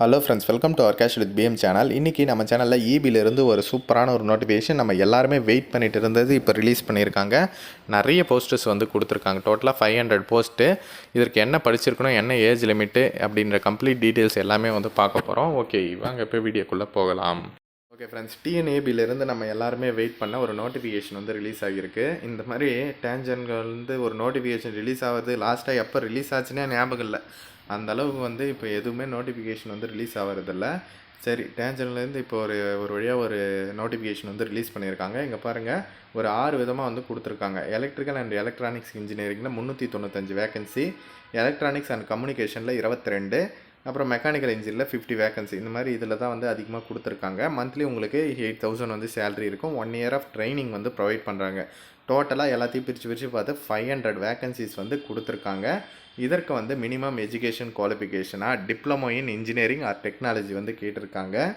Hello friends welcome to our cash with PM channel இன்றைக்கி நம்ம சேனலில் இபியிலிருந்து ஒரு சூப்பரான ஒரு நோட்டிஃபிகேஷன் நம்ம எல்லாருமே வெயிட் பண்ணிட்டு இருந்தது இப்போ ரிலீஸ் பண்ணியிருக்காங்க. நிறைய போஸ்டர்ஸ் வந்து கொடுத்துருக்காங்க. டோட்டலாக ஃபைவ் ஹண்ட்ரட் போஸ்ட்டு இதற்கு என்ன படிச்சிருக்கணும் என்ன ஏஜ் லிமிட்டு அப்படின்ற கம்ப்ளீட் டீட்டெயில்ஸ் எல்லாமே வந்து பார்க்க போகிறோம் ஓகே வாங்க இப்போ வீடியோக்குள்ளே போகலாம். ஓகே ஃப்ரெண்ட்ஸ் டிஎன்ஏபிலேருந்து நம்ம எல்லாருமே வெயிட் பண்ண ஒரு நோட்டிஃபிகேஷன் வந்து ரிலீஸ் ஆகியிருக்கு. இந்த மாதிரி டேஞ்சன்கள் வந்து ஒரு நோட்டிஃபிகேஷன் ரிலீஸ் ஆகுது. லாஸ்ட்டாக எப்போ ரிலீஸ் ஆச்சுன்னே ஞாபகம் இல்லை. அந்த அளவுக்கு வந்து இப்போ எதுவுமே நோட்டிஃபிகேஷன் வந்து ரிலீஸ் ஆகிறதில்ல சரி டேஞ்சன்லேருந்து இப்போ ஒரு ஒரு வழியாக ஒரு நோட்டிஃபிகேஷன் வந்து ரிலீஸ் பண்ணியிருக்காங்க. இங்கே பாருங்கள் ஒரு ஆறு விதமாக வந்து கொடுத்துருக்காங்க. எலக்ட்ரிக்கல் அண்ட் எலக்ட்ரானிக்ஸ் இன்ஜினியரிங்கில் முந்நூற்றி தொண்ணூத்தஞ்சு வேகன்சி எலக்ட்ரானிக்ஸ் அண்ட் கம்யூனிகேஷனில் இருபத்தி ரெண்டு அப்புறம் மெக்கானிக்கல் இன்ஜினில் ஃபிஃப்டி வேகன்சி இந்த மாதிரி இதில் தான் வந்து அதிகமாக கொடுத்துருக்காங்க. மந்த்லி உங்களுக்கு எயிட் தௌசண்ட் வந்து சேலரி இருக்கும். ஒன் இயர் ஆஃப் ட்ரைனிங் வந்து ப்ரொவைட் பண்ணுறாங்க டோட்டலாக எல்லாத்தையும் பிரித்து பிரித்து பார்த்து ஃபைவ் ஹண்ட்ரட் வேகன்சிஸ் வந்து கொடுத்துருக்காங்க. இதற்கு வந்து minimum education குவாலிஃபிகேஷனாக diploma in engineering or technology வந்து கேட்டிருக்காங்க.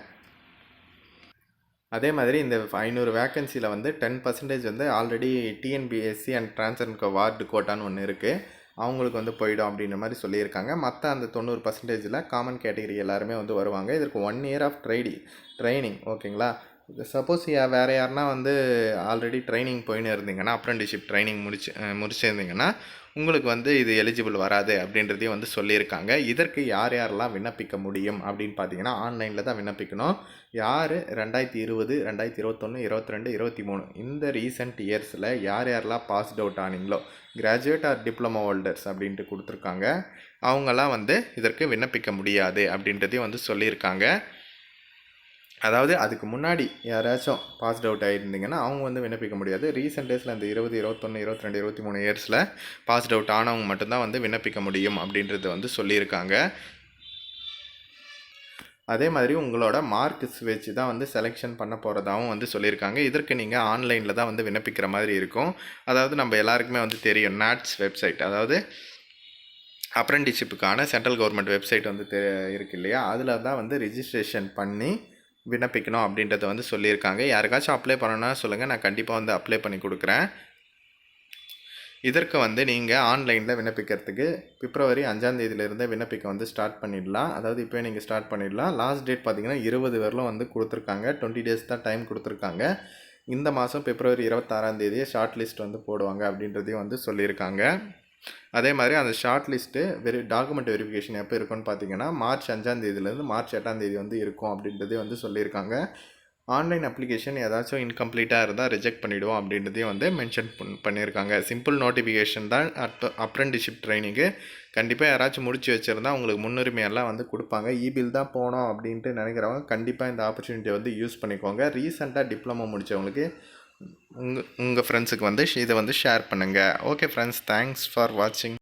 அதே மாதிரி இந்த ஐநூறு வேக்கன்சியில் வந்து டென் பர்சன்டேஜ் வந்து already TNPSC and transfer ward கோட்டான்னு ஒன்று இருக்குது அவங்களுக்கு வந்து போயிடும் அப்படின்ற மாதிரி சொல்லியிருக்காங்க. மற்ற அந்த தொண்ணூறு பர்சன்டேஜில் காமன் கேட்டகரி எல்லாருமே வந்து வருவாங்க. இதற்கு ஒன் இயர் ஆஃப் ட்ரைடி ட்ரைனிங் ஓகேங்களா சப்போஸ் யா வேறு யாருனா வந்து ஆல்ரெடி ட்ரைனிங் போயின்னு இருந்தீங்கன்னா அப்ரெண்டிஷிப் ட்ரைனிங் முடிச்சு முடிச்சிருந்தீங்கன்னா உங்களுக்கு வந்து இது எலிஜிபிள் வராது அப்படின்றதையும் வந்து சொல்லியிருக்காங்க. இதற்கு யார் யாரெல்லாம் விண்ணப்பிக்க முடியும் அப்படின்னு பார்த்தீங்கன்னா ஆன்லைனில் தான் விண்ணப்பிக்கணும். யார்? ரெண்டாயிரத்தி இருபது ரெண்டாயிரத்தி இருபத்தொன்று இருபத்தி ரெண்டு இருபத்தி மூணு இந்த ரீசெண்ட் இயர்ஸில் யார் யாரெல்லாம் பாஸ்ட் அவுட் ஆனீங்களோ கிராஜுவேட் ஆர் டிப்ளமோ ஹோல்டர்ஸ் அப்படின்ட்டு கொடுத்துருக்காங்க. அவங்களாம் வந்து இதற்கு விண்ணப்பிக்க முடியாது அப்படின்றதையும் வந்து சொல்லியிருக்காங்க. அதாவது அதுக்கு முன்னாடி யாராச்சும் பாஸ்ட் அவுட் ஆகியிருந்தீங்கன்னா அவங்க வந்து விண்ணப்பிக்க முடியாது. ரீசெண்ட் டேஸில் அந்த இருபது இருபத்தொன்று இருபத்தி ரெண்டு இருபத்தி மூணு இயர்ஸில் பாஸ்ட் அவுட் ஆனவங்க மட்டும்தான் வந்து விண்ணப்பிக்க முடியும் அப்படின்றது வந்து சொல்லியிருக்காங்க. அதே மாதிரி உங்களோட மார்க்ஸ் வச்சு தான் வந்து செலெக்ஷன் பண்ண போகிறதாகவும் வந்து சொல்லியிருக்காங்க. இதற்கு நீங்கள் ஆன்லைனில் தான் வந்து விண்ணப்பிக்கிற மாதிரி இருக்கும். அதாவது நம்ம எல்லாருக்குமே வந்து தெரியும் நாட்ஸ் வெப்சைட் அதாவது அப்ரெண்டிஷிப்புக்கான சென்ட்ரல் கவர்மெண்ட் வெப்சைட் வந்து தெ இருக்கு இல்லையா? அதில் தான் வந்து ரிஜிஸ்ட்ரேஷன் பண்ணி விண்ணப்பிக்கணும் அப்படின்றத வந்து சொல்லியிருக்காங்க. யாருக்காச்சும் அப்ளை பண்ணணும்னா சொல்லுங்கள் நான் கண்டிப்பாக வந்து அப்ளை பண்ணி கொடுக்குறேன். இதற்கு வந்து நீங்கள் ஆன்லைனில் விண்ணப்பிக்கிறதுக்கு பிப்ரவரி அஞ்சாந்தேதியிலேருந்து விண்ணப்பிக்க வந்து ஸ்டார்ட் பண்ணிடலாம். அதாவது இப்போ நீங்கள் ஸ்டார்ட் பண்ணிடலாம். லாஸ்ட் டேட் பார்த்தீங்கன்னா இருபது வரலும் வந்து கொடுத்துருக்காங்க. டுவெண்ட்டி டேஸ் தான் டைம் கொடுத்துருக்காங்க. இந்த மாதம் பிப்ரவரி இருபத்தாறாந்தேதியே ஷார்ட் லிஸ்ட் வந்து போடுவாங்க அப்படின்றதையும் வந்து சொல்லியிருக்காங்க. அதே மாதிரி அந்த shortlist very document verification எப்போ இருக்குன்னு பார்த்தீங்கன்னா மார்ச் அஞ்சாம் தேதியிலேருந்து மார்ச் எட்டாம் தேதி வந்து இருக்கும் அப்படின்றதே வந்து சொல்லியிருக்காங்க. ஆன்லைன் அப்ளிகேஷன் ஏதாச்சும் இன்கம்ப்ளீட்டாக இருந்தால் ரிஜெக்ட் பண்ணிவிடுவோம் அப்படின்றதையும் வந்து மென்ஷன் பண்ணியிருக்காங்க. சிம்பிள் நோட்டிஃபிகேஷன் தான் அப் அப்ரெண்டிஷிப் ட்ரைனிங்கு கண்டிப்பாக யாராச்சும் முடிச்சு வச்சுருந்தா உங்களுக்கு முன்னுரிமையெல்லாம் வந்து கொடுப்பாங்க. இபில் தான் போனோம் அப்படின்ட்டு நினைக்கிறவங்க கண்டிப்பாக இந்த ஆப்பர்ச்சுனிட்டியை வந்து யூஸ் பண்ணிக்கோங்க. ரீசெண்டாக டிப்ளமோ முடித்தவங்களுக்கு உங்கள் உங்கள் ஃப்ரெண்ட்ஸுக்கு வந்து இதை வந்து ஷேர் பண்ணுங்கள் ஓகே ஃப்ரெண்ட்ஸ் தேங்க்ஸ் ஃபார் வாட்சிங்